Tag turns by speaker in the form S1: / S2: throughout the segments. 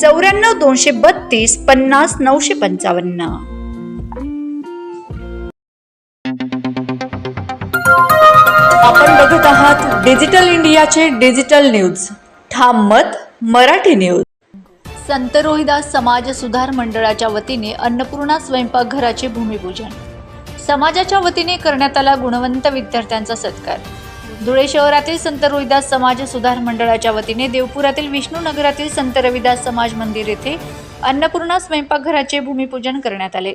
S1: चौऱ्याण्णव दोनशे बत्तीस पन्नास नऊशे पंचावन्न. आपण बघत आहात डिजिटल इंडियाचे डिजिटल न्यूज. ठाम मत मराठी न्यूज. संत रोहिदास समाज सुधार मंडळाच्या वतीने अन्नपूर्णा स्वयंपाकघराचे भूमिपूजन. समाजाच्या वतीने करण्यात आला गुणवंत विद्यार्थ्यांचा सत्कार. धुळे शहरातील संत रोहिदास समाज सुधार मंडळाच्या वतीने देवपुरातील विष्णू नगरातील संत रविदास समाज मंदिर येथे अन्नपूर्णा स्वयंपाकघराचे भूमिपूजन करण्यात आले.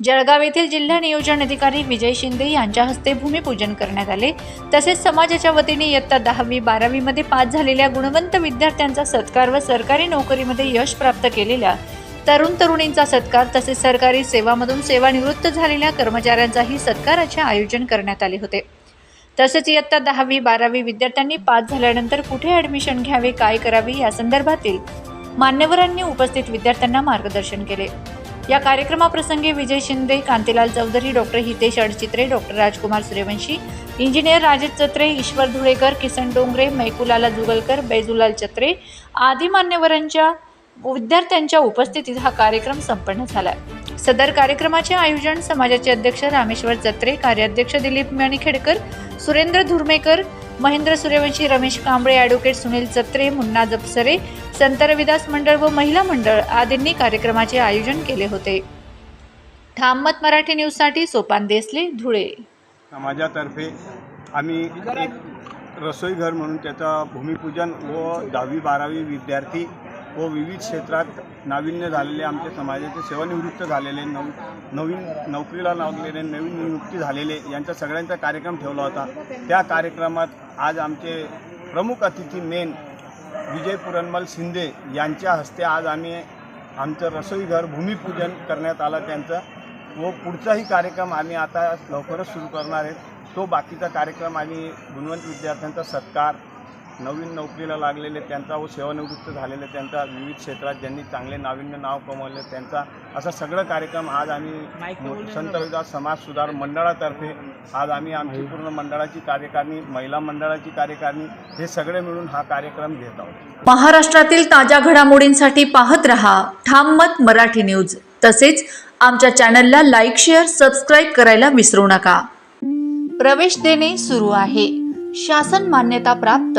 S1: जळगाव येथील जिल्हा नियोजन अधिकारी विजय शिंदे यांच्या हस्ते भूमिपूजन करण्यात आले. तसेच समाजाच्या वतीने इयत्ता दहावी बारावीमध्ये पास झालेल्या गुणवंत विद्यार्थ्यांचा सत्कार व सरकारी नोकरीमध्ये यश प्राप्त केलेल्या तरुण तरुणींचा सत्कार तसेच सरकारी सेवामधून सेवानिवृत्त झालेल्या कर्मचाऱ्यांचाही सत्काराचे आयोजन करण्यात आले होते. तसेच इयत्ता दहावी बारावी विद्यार्थ्यांनी पास झाल्यानंतर कुठे ॲडमिशन घ्यावे काय करावे या संदर्भातील मान्यवरांनी उपस्थित विद्यार्थ्यांना मार्गदर्शन केले. या कार्यक्रमाप्रसंगी Vijay Shinde Kantilal Chaudhari doctor Hitesh Adchitre doctor Rajkumar Suryavanshi engineer Rajesh Chatre Ishwar Dhulekar Kisan Dongre Maikulala Jugalkar Baijulal Chatre आदी मान्यवरांच्या विद्यार्थ्यांच्या उपस्थितीत हा कार्यक्रम संपन्न झाला सदर कार्यक्रमाचे आयोजन समाजाचे अध्यक्ष रामेश्वर जत्रे कार्याध्यक्ष दिलीप मणिखेडकर सुरेंद्र धुर्मेकर महेंद्र सूर्यवंशी रमेश कांबळे ॲडव्होकेट सुनील जत्रे मुन्ना जपसरे संत रविदास मंडळ व महिला मंडळ आदींनी कार्यक्रमाचे आयोजन केले होते. ठाममत मराठी न्यूजसाठी सोपान देसले धुळे.
S2: समाजातर्फे आम्ही एक रसोईघर म्हणून त्याचं भूमिपूजन व दहावी बारावी विद्यार्थी व विविध क्षेत्रात नाविन्य झालेले आमच्या समाजाचे सेवानिवृत्त झालेले नव नवीन नोकरीला लागलेले नवीन नियुक्ती झालेले यांचा सगळ्यांचा कार्यक्रम ठेवला होता. त्या कार्यक्रमात आज आमचे प्रमुख अतिथी मेन विजय पुरणमल शिंदे यांच्या हस्ते आज आम्ही आमचं रसोईघर भूमिपूजन करण्यात आलं त्यांचं व पुढचाही कार्यक्रम आम्ही आता लवकरच सुरू करणार आहेत तो बाकीचा कार्यक्रम आम्ही गुणवंत विद्यार्थ्यांचा सत्कार नवीन नोकरीला लागलेले त्यांचा व सेवानिवृत्त झालेले त्यांचा विविध क्षेत्रात ज्यांनी चांगले नाविन्य नाव कमवले त्यांचा असा सगळं कार्यक्रम आज आम्ही संत रविदास समाज सुधार मंडळातर्फे आज आम्ही आमची पूर्ण मंडळाची कार्यकारिणी महिला मंडळाची कार्यकारिणी हे सगळे मिळून हा कार्यक्रम घेत आहोत.
S1: महाराष्ट्रातील ताज्या घडामोडींसाठी पाहत रहा ठाममत मराठी न्यूज. तसेच आमच्या चॅनलला लाईक शेअर सबस्क्राईब करायला विसरू नका. प्रवेश देणे सुरू आहे. शासन मान्यता प्राप्त.